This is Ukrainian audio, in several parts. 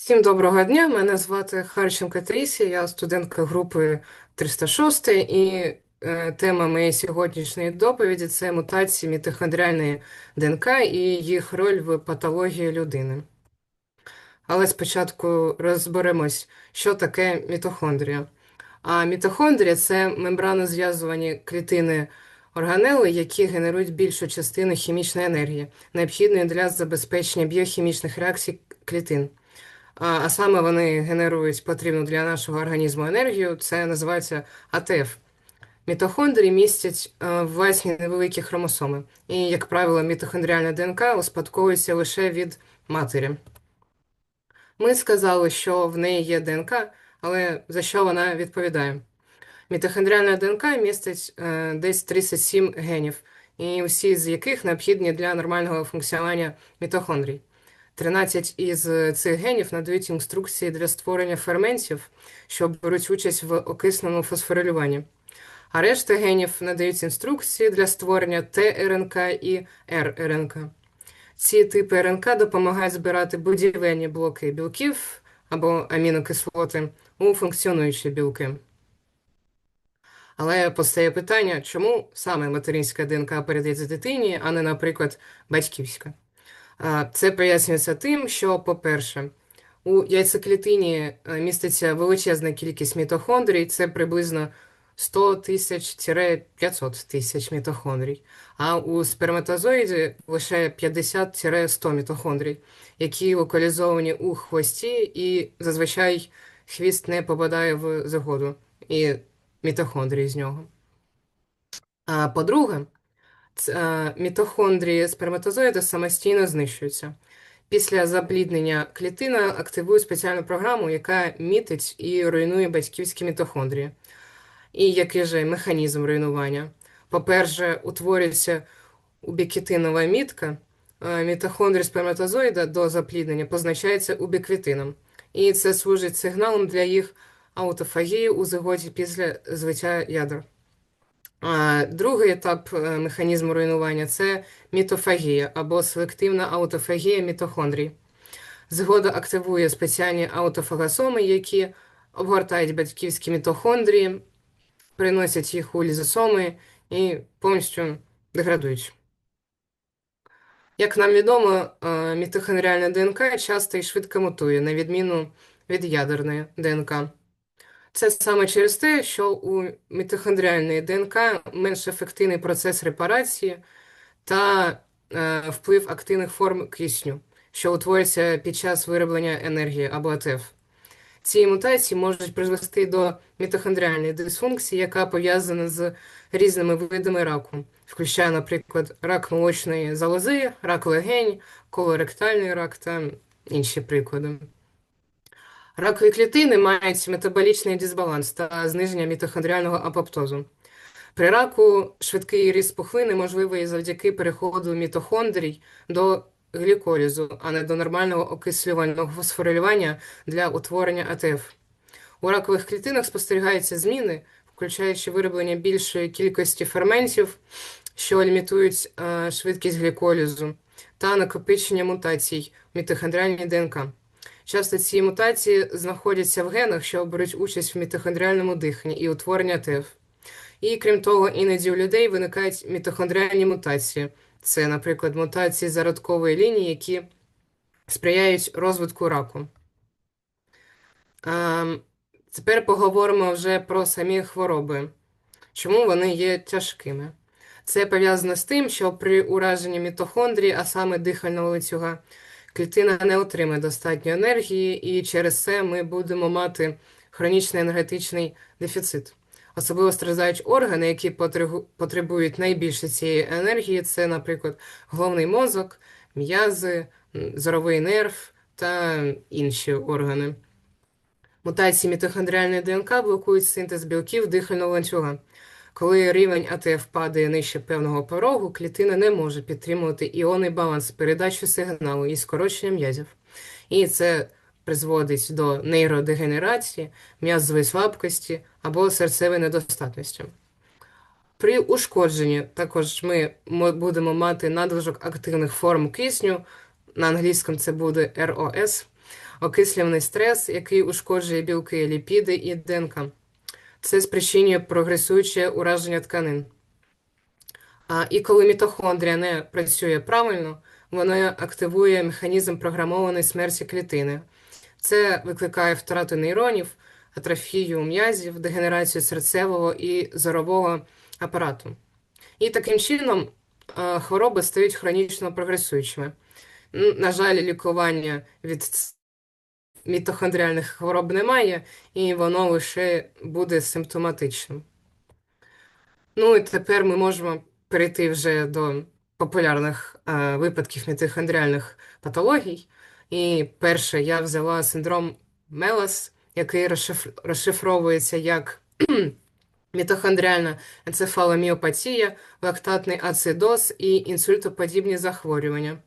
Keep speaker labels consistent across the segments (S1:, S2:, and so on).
S1: Всім доброго дня, мене звати Харченко Таїсія, я студентка групи 306 і е, тема моєї сьогоднішньої доповіді це мутації мітохондріальної ДНК і їх роль в патології людини. Але спочатку розберемось, що таке мітохондрія. А мітохондрія це мембранозв'язувані клітини органели, які генерують більшу частину хімічної енергії, необхідної для забезпечення біохімічних реакцій клітин. А саме вони генерують потрібну для нашого організму енергію, це називається АТФ. Мітохондрії містять е, власні невеликі хромосоми, і, як правило, мітохондріальна ДНК успадковується лише від матері. Ми сказали, що в неї є ДНК, але за що вона відповідає? Мітохондріальна ДНК містить е, десь 37 генів, і усі з яких необхідні для нормального функціонування мітохондрій. 13 із цих генів надають інструкції для створення ферментів, що беруть участь в окисненому фосфорилюванні. А решта генів надають інструкції для створення ТРНК і РРНК. Ці типи РНК допомагають збирати будівельні блоки білків або амінокислоти у функціонуючі білки. Але постає питання, чому саме материнська ДНК передається дитині, а не, наприклад, батьківська. Це пояснюється тим, що, по-перше, у яйцеклітині е, міститься величезна кількість мітохондрій, це приблизно 100 тисяч-500 тисяч мітохондрій, а у сперматозоїді лише 50-100 мітохондрій, які локалізовані у хвості, і зазвичай хвіст не попадає в загоду і мітохондрії з нього. А по-друге, мітохондрії сперматозоїда самостійно знищуються. Після запліднення клітина активує спеціальну програму, яка мітить і руйнує батьківські мітохондрії. І який же механізм руйнування? По-перше, утворюється убікітинова мітка. Е, мітохондрії сперматозоїда до запліднення позначається убіквітином. І це служить сигналом для їх аутофагії у зиготі після звиття ядер. Другий етап е, механізму руйнування це мітофагія або селективна аутофагія мітохондрій. Згода активує спеціальні аутофагосоми, які обгортають батьківські мітохондрії, приносять їх у лізосоми і повністю деградують. Як нам відомо, е, мітохондріальна ДНК часто і швидко мутує, на відміну від ядерної ДНК. Це саме через те, що у мітохондріальної ДНК менш ефективний процес репарації та е, вплив активних форм кисню, що утворюється під час вироблення енергії або АТФ. Ці мутації можуть призвести до мітохондріальної дисфункції, яка пов'язана з різними видами раку, включає, наприклад, рак молочної залози, рак легень, колоректальний рак та інші приклади. Ракові клітини мають метаболічний дисбаланс та зниження мітохондріального апоптозу. При раку швидкий ріст пухлини можливий завдяки переходу мітохондрій до гліколізу, а не до нормального окислювального фосфорилювання для утворення АТФ. У ракових клітинах спостерігаються зміни, включаючи вироблення більшої кількості ферментів, що лімітують е, швидкість гліколізу, та накопичення мутацій в мітохондріальній ДНК. Часто ці мутації знаходяться в генах, що беруть участь в мітохондріальному диханні і утворенні ТФ. І крім того, іноді у людей виникають мітохондріальні мутації. Це, наприклад, мутації зародкової лінії, які сприяють розвитку раку. А, Тепер поговоримо вже про самі хвороби. Чому вони є тяжкими? Це пов'язано з тим, що при ураженні мітохондрії, а саме дихального ланцюга, клітина не отримає достатньо енергії, і через це ми будемо мати хронічний енергетичний дефіцит. Особливо страждають органи, які потребують найбільше цієї енергії. Це, наприклад, головний мозок, м'язи, зоровий нерв та інші органи. Мутації мітохондріальної ДНК блокують синтез білків дихального ланцюга. Коли рівень АТФ падає нижче певного порогу, клітина не може підтримувати іонний баланс передачі сигналу і скорочення м'язів. І це призводить до нейродегенерації, м'язової слабкості або серцевої недостатності. При ушкодженні також ми будемо мати надлишок активних форм кисню. На англійському це буде ROS, окислюваний стрес, який ушкоджує білки, ліпіди і ДНК. Це спричинює прогресуюче ураження тканин. А, І коли мітохондрія не працює правильно, вона активує механізм програмованої смерті клітини. Це викликає втрату нейронів, атрофію м'язів, дегенерацію серцевого і зорового апарату. І таким чином хвороби стають хронічно прогресуючими. На жаль, лікування від мітохондріальних хвороб немає, і воно лише буде симптоматичним. Ну і тепер ми можемо перейти вже до популярних е, випадків мітохондріальних патологій. І перше, я взяла синдром Мелас, який розшифровується як мітохондріальна енцефаломіопатія, лактатний ацидоз і інсультоподібні захворювання.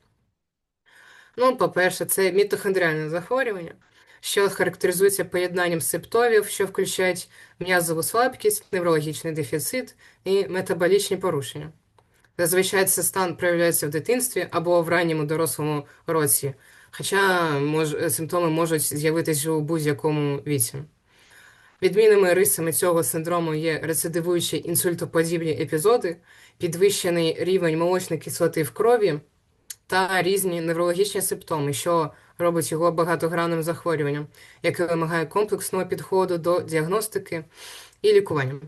S1: Ну, по-перше, це мітохондріальне захворювання, що характеризується поєднанням симптомів, що включають м'язову слабкість, неврологічний дефіцит і метаболічні порушення. Зазвичай цей стан проявляється в дитинстві або в ранньому дорослому році, хоча мож, симптоми можуть з'явитися у будь-якому віці. Відмінними рисами цього синдрому є рецидивуючі інсультоподібні епізоди, підвищений рівень молочної кислоти в крові та різні неврологічні симптоми, що робить його багатогранним захворюванням, яке вимагає комплексного підходу до діагностики і лікування.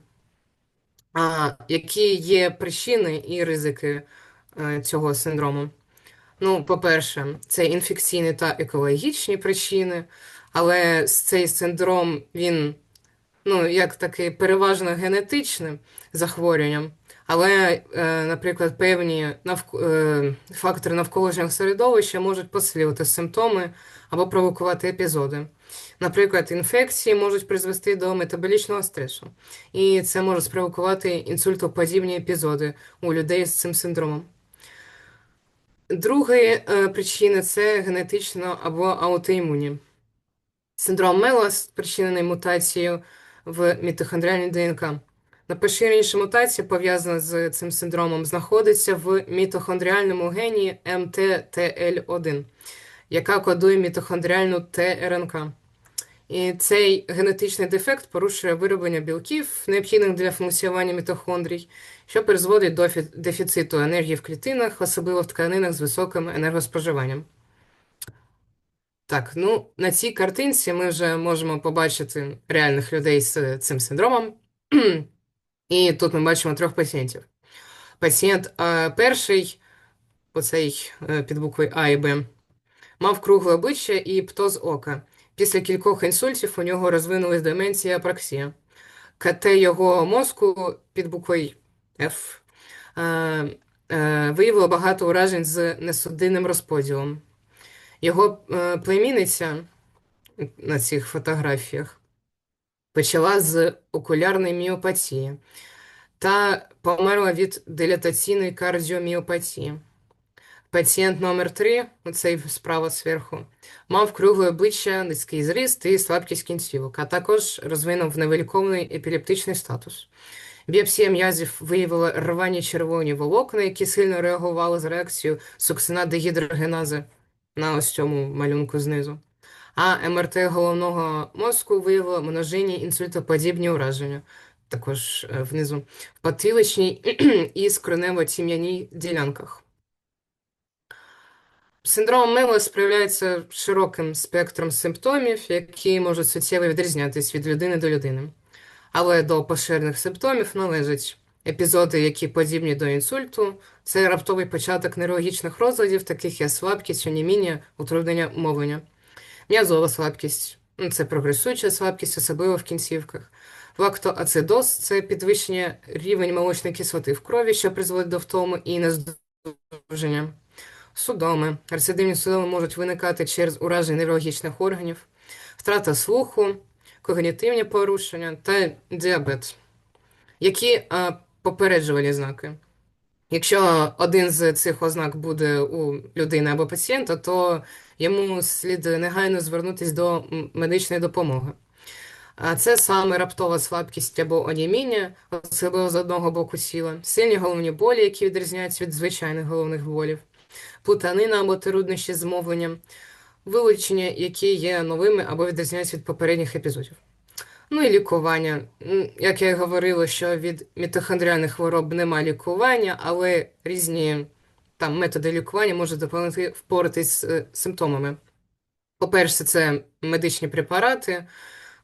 S1: А які є причини і ризики е, цього синдрому? Ну, по-перше, це інфекційні та екологічні причини, але цей синдром він ну, як таке переважно генетичним захворюванням, але, е, наприклад, певні навк... е, фактори навколишнього середовища можуть посилювати симптоми або провокувати епізоди. Наприклад, інфекції можуть призвести до метаболічного стресу, і це може спровокувати інсультоподібні епізоди у людей з цим синдромом. Друга е, причина це генетично або аутоімунні. Синдром Мела спричинений мутацією в мітохондріальній ДНК. Найпоширеніша мутація, пов'язана з цим синдромом, знаходиться в мітохондріальному гені МТТЛ1, яка кодує мітохондріальну ТРНК. І цей генетичний дефект порушує вироблення білків, необхідних для функціонування мітохондрій, що призводить до дефіциту енергії в клітинах, особливо в тканинах з високим енергоспоживанням. Так, ну на цій картинці ми вже можемо побачити реальних людей з цим синдромом. І тут ми бачимо трьох пацієнтів. Пацієнт а, перший, оцей е, під буквою А і Б, мав кругле обличчя і птоз ока. Після кількох інсультів у нього розвинулась деменція апраксія. КТ його мозку під буквою F виявило багато уражень з несудинним розподілом. Його е, племінниця на цих фотографіях почала з окулярної міопатії та померла від дилатаційної кардіоміопатії. Пацієнт номер 3 оцей справа зверху, мав кругле обличчя, низький зріст і слабкість кінцівок, а також розвинув невиліковний епілептичний статус. Біопсія м'язів виявила рвані червоні волокна, які сильно реагували з реакцією суксина дегідрогенази на ось цьому малюнку знизу. А МРТ головного мозку виявило множинні інсультоподібні ураження, також е, внизу, в потиличній і скронево-тім'яній ділянках. Синдром Мелос проявляється широким спектром симптомів, які можуть суттєво відрізнятися від людини до людини. Але до поширених симптомів належать епізоди, які подібні до інсульту, це раптовий початок нейрологічних розладів, таких як слабкість, оніміння, утруднення мовлення, м'язова слабкість ну, це прогресуюча слабкість, особливо в кінцівках. Лактоацидоз це підвищення рівень молочної кислоти в крові, що призводить до втому і нездуження. Судоми. Рецидивні судоми можуть виникати через ураження неврологічних органів, втрата слуху, когнітивні порушення та діабет. Які попереджувальні знаки? Якщо один з цих ознак буде у людини або пацієнта, то йому слід негайно звернутися до медичної допомоги. А це саме раптова слабкість або оніміння, особливо з одного боку тіла, сильні головні болі, які відрізняються від звичайних головних болів, плутанина або труднощі з мовленням, вилучення, які є новими або відрізняються від попередніх епізодів. Ну і лікування. Як я й говорила, що від мітохондріальних хвороб немає лікування, але різні там методи лікування можуть допомогти впоратись з е, симптомами. По-перше, це медичні препарати.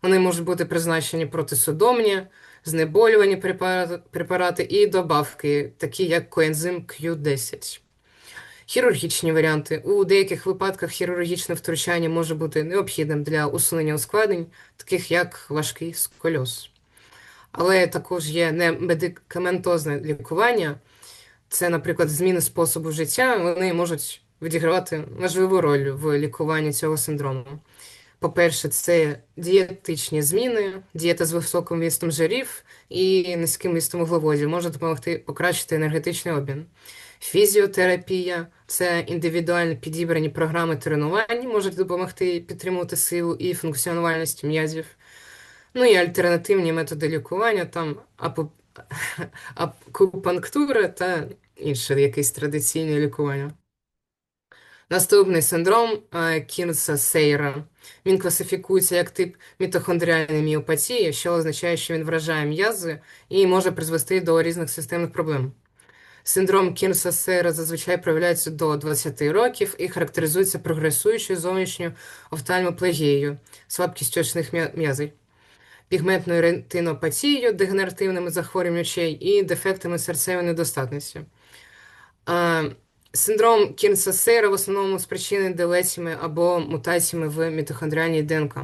S1: Вони можуть бути призначені протисудомні, знеболювані препарати і добавки, такі як коензим Q10. Хірургічні варіанти. У деяких випадках хірургічне втручання може бути необхідним для усунення ускладнень, таких як важкий скольоз. Але також є немедикаментозне лікування. Це, наприклад, зміни способу життя, вони можуть відігравати важливу роль в лікуванні цього синдрому. По-перше, це дієтичні зміни, дієта з високим містом жирів і низьким містом вуглеводів може допомогти покращити енергетичний обмін. Фізіотерапія це індивідуально підібрані програми тренувань, можуть допомогти підтримувати силу і функціональність м'язів. Ну і альтернативні методи лікування, там апо... акупунктура та інше якесь традиційне лікування. Наступний синдром е, Кінса Сейра. Він класифікується як тип мітохондріальної міопатії, що означає, що він вражає м'язи і може призвести до різних системних проблем. Синдром Кінса Сейра зазвичай проявляється до 20 років і характеризується прогресуючою зовнішньою офтальмоплегією, слабкістю очних м'язей, пігментною ретинопатією, дегенеративними захворюваннями очей і дефектами серцевої недостатності. Синдром Кінса Сейра в основному спричинений делеціями або мутаціями в мітохондріальній ДНК.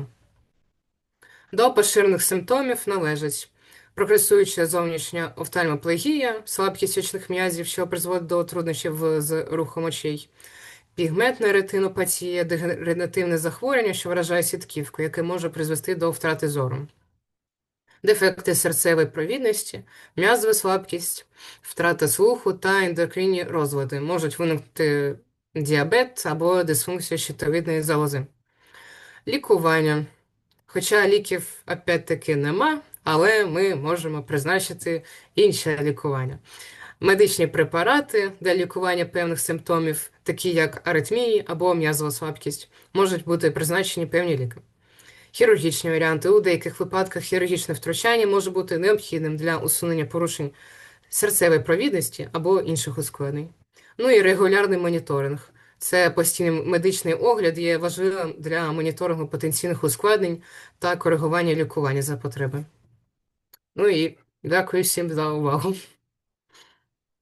S1: До поширених симптомів належать прогресуюча зовнішня офтальмоплегія, слабкість очних м'язів, що призводить до труднощів з рухом очей, пігментна ретинопатія, дегенеративне захворювання, що вражає сітківку, яке може призвести до втрати зору дефекти серцевої провідності, м'язова слабкість, втрата слуху та ендокринні розлади можуть виникнути діабет або дисфункція щитовидної залози. Лікування. Хоча ліків опять-таки нема, але ми можемо призначити інше лікування. Медичні препарати для лікування певних симптомів, такі як аритмії або м'язова слабкість, можуть бути призначені певні ліки. Хірургічні варіанти. У деяких випадках хірургічне втручання може бути необхідним для усунення порушень серцевої провідності або інших ускладнень. Ну і регулярний моніторинг. Це постійний медичний огляд є важливим для моніторингу потенційних ускладнень та коригування лікування за потреби. Ну і дякую всім за увагу.